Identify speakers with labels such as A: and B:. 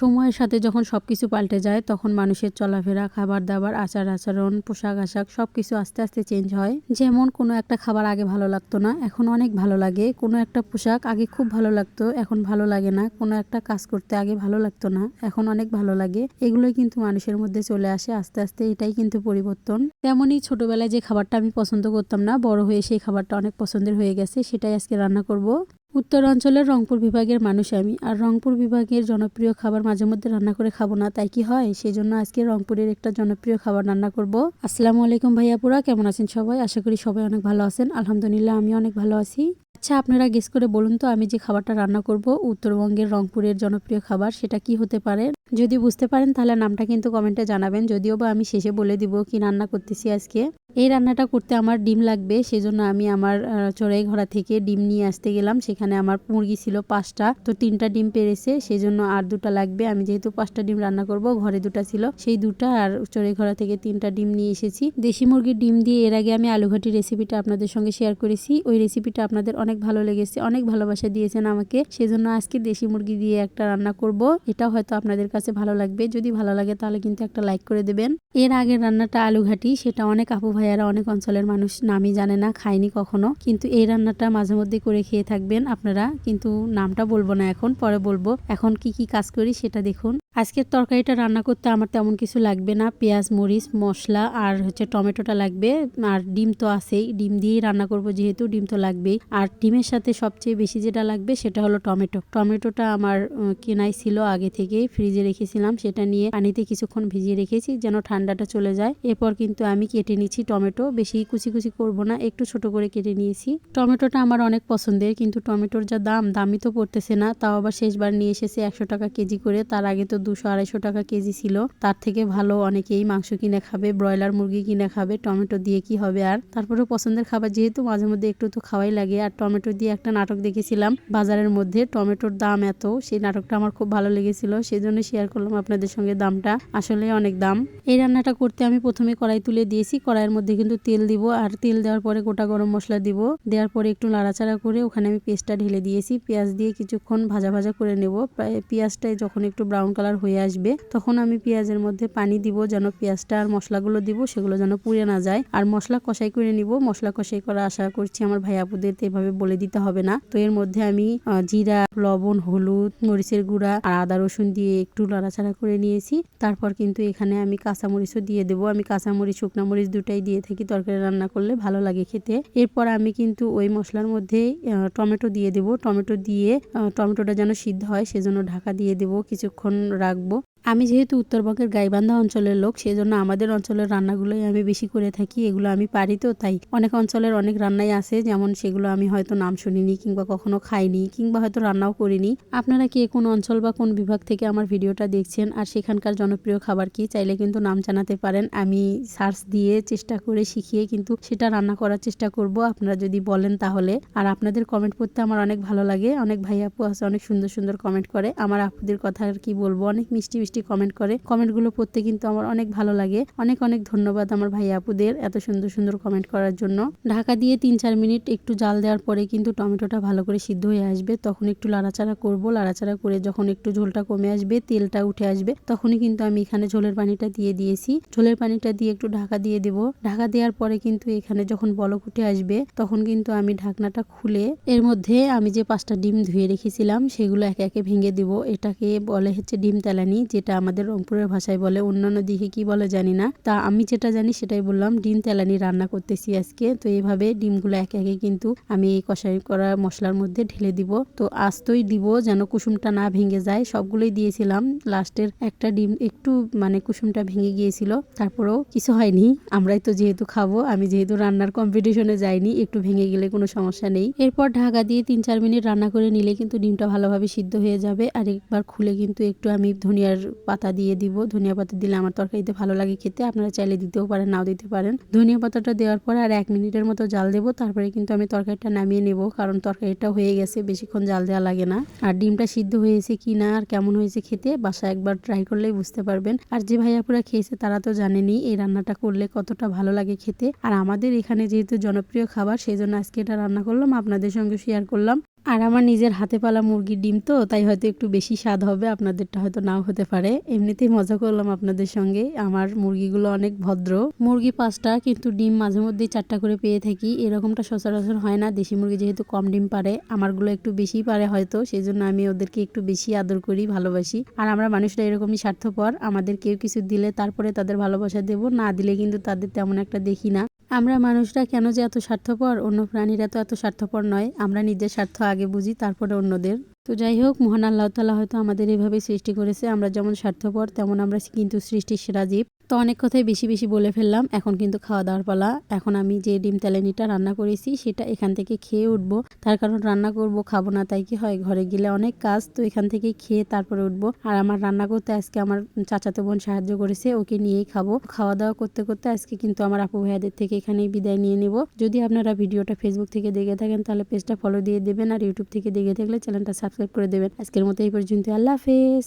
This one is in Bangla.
A: সময়ের সাথে যখন সব কিছু পাল্টে যায়, তখন মানুষের চলাফেরা খাবার দাবার আচার আচরণ পোশাক আশাক সব কিছু আস্তে আস্তে চেঞ্জ হয়। যেমন কোনো একটা খাবার আগে ভালো লাগতো না, এখন অনেক ভালো লাগে। কোনো একটা পোশাক আগে খুব ভালো লাগতো, এখন ভালো লাগে না। কোনো একটা কাজ করতে আগে ভালো লাগতো না, এখন অনেক ভালো লাগে। এগুলোই কিন্তু মানুষের মধ্যে চলে আসে, আস্তে আস্তে এটাই কিন্তু পরিবর্তন। তেমনই ছোটবেলায় যে খাবারটা আমি পছন্দ করতাম না, বড় হয়ে সেই খাবারটা অনেক পছন্দের হয়ে গেছে, সেটাই আজকে রান্না করব। উত্তর অঞ্চলের রংপুর বিভাগের মানুষ আমি। আর রংপুর বিভাগের জনপ্রিয় খাবার মাঝে মধ্যে রান্না করে খাব না, তাই কি হয়? সেই জন্য আজকে রংপুরের একটা জনপ্রিয় খাবার রান্না করব। আসসালামু আলাইকুম ভাইয়াপুরা কেমন আছেন সবাই? আশা করি সবাই অনেক ভালো আছেন। আলহামদুলিল্লাহ, আমি অনেক ভালো আছি। আচ্ছা আপনারা গেস করে বলুন তো, আমি যে খাবারটা রান্না করব, উত্তরবঙ্গের রংপুরের জনপ্রিয় খাবার, সেটা কি হতে পারে? যদি বুঝতে পারেন, তাহলে নামটা কিন্তু কমেন্টে জানাবেন। যদিও বা আমি শেষে বলে দিব কি রান্না করতেছি আজকে। এই রান্নাটা করতে আমার ডিম লাগবে, সেজন্য আমি আমার চড়াই ঘোড়া থেকে ডিম নিয়ে আসতে গেলাম। সেখানে আমার মুরগি ছিল পাঁচটা, তো তিনটা ডিম পেরেছে সেই জন্য আর দুটা লাগবে। আমি যেহেতু পাঁচটা ডিম রান্না করব, ঘরে দুটা ছিল, সেই দুটা আর চড়াই ঘোড়া থেকে তিনটা ডিম নিয়ে এসেছি। দেশি মুরগির ডিম দিয়ে এর আগে আমি আলুঘাটি রেসিপিটা আপনাদের সঙ্গে শেয়ার করেছি। ওই রেসিপিটা আপনাদের অনেক ভালো লেগেছে, অনেক ভালোবাসা দিয়েছেন আমাকে। সেজন্য আজকে দেশি মুরগি দিয়ে একটা রান্না করব এটা হয়তো আপনাদের কাছে ভালো লাগবে। যদি ভালো লাগে তাহলে কিন্তু একটা লাইক করে দেবেন। এর আগের রান্নাটা আলুঘাটি, সেটা অনেক আপু ভাইয়ারা অনেক অঞ্চলের মানুষ, নামই জানে না, খায়নি কখনো। কিন্তু এই রান্নাটা মাঝে মধ্যে করে খেয়ে থাকবেন আপনারা, কিন্তু নামটা বলব না এখন, পরে বলব। এখন কি কি কাজ করি সেটা দেখুন। আজকের তরকারিটা রান্না করতে আমার তেমন কিছু লাগবে না। পেঁয়াজ, মরিচ, মশলা আর হচ্ছে টমেটোটা লাগবে। আর ডিম তো আছেই। ডিম দিয়েই রান্না করব যেহেতু, ডিম তো লাগবেই। আর ডিমের সাথে সবচেয়ে বেশি যেটা লাগবে সেটা হলো টমেটো। টমেটোটা আমার কেনাই ছিল আগে থেকে ফ্রিজে রেখেছিলাম। সেটা নিয়ে পানিতে কিছুক্ষণ ভিজিয়ে রেখেছি যেন ঠান্ডাটা চলে যায়। এরপর কিন্তু আমি কেটে নিচ্ছি টমেটো। বেশি কুচি কুচি করব না, একটু ছোট করে কেটে নিয়েছি। টমেটোটা আমার অনেক পছন্দের, কিন্তু টমেটোর যা দাম, দামই তো পড়তেছে না। তাও আবার শেষবার নিয়ে এসেছে একশো টাকা কেজি করে। তার আগে তো দুশো আড়াইশো টাকা কেজি ছিল। তার থেকে ভালো অনেকেই মাংস কিনে খাবে, ব্রয়লার মুরগি কিনে খাবে, টমেটো দিয়ে কি হবে আর? তারপরে পছন্দের খাবার যেহেতু মাঝে মধ্যে একটু তো খাওয়াই লাগে। আর টমেটো দিয়ে একটা নাটক দেখেছিলাম বাজারের মধ্যে, টমেটোর দাম এত। সেই নাটকটা আমার খুব ভালো লেগেছিল। সেই জন্য শেয়ার করলাম আপনাদের সঙ্গে দামটা। আসলে অনেক দাম। এই রান্নাটা করতে আমি প্রথমে কড়াই তুলে দিয়েছি। কড়াইয়ের মধ্যে কিন্তু তেল দিব আর তেল দেওয়ার পরে গোটা গরম মশলা দিব। দেওয়ার পরে একটু নাড়াচাড়া করে ওখানে আমি পেস্টটা ঢেলে দিয়েছি। পেঁয়াজ দিয়ে কিছুক্ষণ ভাজা ভাজা করে নেব। পেঁয়াজটাই যখন একটু ব্রাউন কালার হয়ে আসবে, তখন আমি পেঁয়াজের মধ্যে পানি দিব, যেন পেঁয়াজটা আর মশলাগুলো দিব, সেগুলো যেন পুড়ে না যায়। আর মশলা কষাই করে নিব। মশলা কষাই করা আশা করছি আমার ভাই আপুদের এভাবে বলে দিতে হবে না। তো এর মধ্যে আমি জিরা, লবণ, হলুদ, মরিচের গুঁড়া আর আদা রসুন দিয়ে একটু নাড়াচাড়া করে নিয়েছি। তারপর কিন্তু এখানে আমি কাঁচামরিচও দিয়ে দেবো। আমি কাঁচামরিচ, শুকনো মরিচ দুটাই দিয়ে থাকি তরকারি রান্না করলে ভালো লাগে খেতে। এরপর আমি কিন্তু ওই মশলার মধ্যে টমেটো দিয়ে দেবো। টমেটো দিয়ে টমেটোটা যেন সিদ্ধ হয়, সেজন্য ঢাকা দিয়ে দেবো। কিছুক্ষণ রাখব। আমি যেহেতু উত্তরবঙ্গের গাইবান্ধা অঞ্চলের লোক সেই জন্য আমাদের অঞ্চলের রান্নাগুলোই আমি বেশি করে থাকি। এগুলো আমি পারি তো, তাই অনেক অঞ্চলের অনেক রান্নাই আছে, যেমন সেগুলো আমি হয়তো নাম শুনিনি কিংবা কখনো খাইনি কিংবা হয়তো রান্নাও করিনি। আপনারা কে কোন অঞ্চল বা কোন বিভাগ থেকে আমার ভিডিওটা দেখছেন আর সেখানকার জনপ্রিয় খাবার কি, চাইলে কিন্তু নাম জানাতে পারেন। আমি সার্চ দিয়ে চেষ্টা করে শিখিয়ে কিন্তু সেটা রান্না করার চেষ্টা করব। আপনারা যদি বলেন তাহলে। আর আপনাদের কমেন্ট করতে আমার অনেক ভালো লাগে। অনেক ভাই আপু আছে, অনেক সুন্দর সুন্দর কমেন্ট করে। আমার আপুদের কথা আর কি বলব? অনেক মিষ্টি মিষ্টি কমেন্ট করে। কমেন্টগুলো পড়তে কিন্তু আমার অনেক ভালো লাগে। অনেক অনেক ধন্যবাদ আমার ভাই আপুদের এত সুন্দর সুন্দর কমেন্ট করার জন্য। ঢাকা দিয়ে তিন, চার মিনিট একটু জাল দেওয়ার পরে কিন্তু টমেটোটা ভালো করে সিদ্ধ হয়ে আসবে। তখন একটু লাড়াচাড়া করব। লাড়াচাড়া করে যখন একটু ঝোলটা কমে আসবে, তেলটা উঠে আসবে, তখনই কিন্তু আমি এখানে ঝোলের পানিটা দিয়ে দিয়েছি। ঝোলের পানিটা দিয়ে একটু ঢাকা দিয়ে দেব। ঢাকা দেওয়ার পরে কিন্তু এখানে যখন বলক উঠে আসবে, তখন কিন্তু আমি ঢাকনাটা খুলে এর মধ্যে আমি যে পাঁচটা ডিম ধুয়ে রেখেছিলাম, সেগুলো একে একে ভেঙে দেব। এটাকে বলে হচ্ছে ডিম তেলানি, যেটা আমাদের রংপুরের ভাষায় বলে, অন্যান্য দিকে কি বলে জানি না। তা আমি যেটা জানি সেটাই বললাম, ডিম তেলানি রান্না করতেছি আজকে। তো এইভাবে ডিমগুলো একে একে কিন্তু আমি এই কষাই করা মশলার মধ্যে ঢেলে দিব। তো আস্তই দিব যেন কুসুমটা না ভেঙে যায়। সবগুলোই দিয়েছিলাম। লাস্টের একটা ডিম একটু মানে কুসুমটা ভেঙে গিয়েছিল। তারপরেও কিছু হয়নি। আমরাই তো যেহেতু খাব, আমি যেহেতু রান্নার কম্পিটিশনে যাইনি, একটু ভেঙে গেলে কোনো সমস্যা নেই। এরপর ঢাকা দিয়ে তিন চার মিনিট রান্না করে নিলে কিন্তু ডিমটা ভালোভাবে সিদ্ধ হয়ে যাবে। আর একবার খুলে কিন্তু একটু আমি ধনিয়ার পাতা দিয়ে দিব, ধনিয়া পাতা দিলে আমার তরকারিতে ভালো লাগে খেতে, আপনারা চাইলে দিতেও পারেন, নাও দিতে পারেন। ধনিয়া পাতাটা দেওয়ার পরে আর এক মিনিটের মতো জাল দেবো, তারপরে কিন্তু আমি তরকারিটা নামিয়ে নেব, কারণ তরকারিটা হয়ে গেছে, বেশিক্ষণ জাল দেওয়া লাগে না। আর ডিমটা সিদ্ধ হয়েছে কি না, আর কেমন হয়েছে খেতে বাসা একবার ট্রাই করলেই বুঝতে পারবেন। আর যে ভাইয়াপুরা খেয়েছে তারা তো জানেনি, এই রান্নাটা করলে কতটা ভালো লাগে খেতে। আর আমাদের এখানে যেহেতু জনপ্রিয় খাবার, সেই জন্য আজকে এটা রান্না করলাম, আপনাদের সঙ্গে শেয়ার করলাম। আর আমার নিজের হাতে পালা মুরগির ডিম তো, তাই হয়তো একটু বেশি স্বাদ হবে, আপনাদেরটা হয়তো নাও হতে পারে। এমনিতেই মজা করলাম আপনাদের সঙ্গে, আমার মুরগিগুলো অনেক ভদ্র। মুরগি পাঁচটা, কিন্তু ডিম মাঝে মধ্যেই চারটা করে পেয়ে থাকি, এরকমটা সচরাচর হয় না, দেশি মুরগি যেহেতু কম ডিম পারে, আমারগুলো একটু বেশি পারে হয়তো সেই জন্য আমি ওদেরকে একটু বেশি আদর করি, ভালোবাসি। আর আমরা মানুষরা এরকমই স্বার্থপর, আমাদের কেউ কিছু দিলে তারপরে তাদের ভালোবাসা দেব, না দিলে কিন্তু তাদের তেমন একটা দেখি না। আমরা মানুষরা কেন যে এত স্বার্থপর? অন্য প্রাণীরা তো এত স্বার্থপর নয়। আমরা নিজের স্বার্থ আগে বুঝি, তারপরে অন্যদের। তো যাই হোক, মহান আল্লাহ তালা হয়তো আমাদের এভাবে সৃষ্টি করেছে। আমরা যেমন স্বার্থপর, তেমন আমরা কিন্তু সৃষ্টির সেরা জীব। তো অনেক কথাই বেশি বেশি বলে ফেললাম। এখন কিন্তু খাওয়া দাওয়ার পালা। এখন আমি যে ডিম তেলেনিটা রান্না করেছি, সেটা এখান থেকে খেয়ে উঠবো। তার কারণ রান্না করব, খাব না, তাই কি হয়? ঘরে গেলে অনেক কাজ, তো এখান থেকে খেয়ে তারপরে উঠবো। আর আমার রান্না করতে আজকে আমার চাচাতো বোন সাহায্য করেছে, ওকে নিয়েই খাব। খাওয়া দাওয়া করতে করতে আজকে কিন্তু আমার আপু ভাইয়াদের থেকে এখানেই বিদায় নিয়ে নেব। যদি আপনারা ভিডিওটা ফেসবুক থেকে দেখে থাকেন, তাহলে পেজটা ফলো দিয়ে দেবেন। আর ইউটিউব থেকে দেখে থাকলে চ্যানেলটা সাবস্ক্রাইব করে দেবেন। আজকের মতো এই পর্যন্ত আল্লাহ হাফেজ।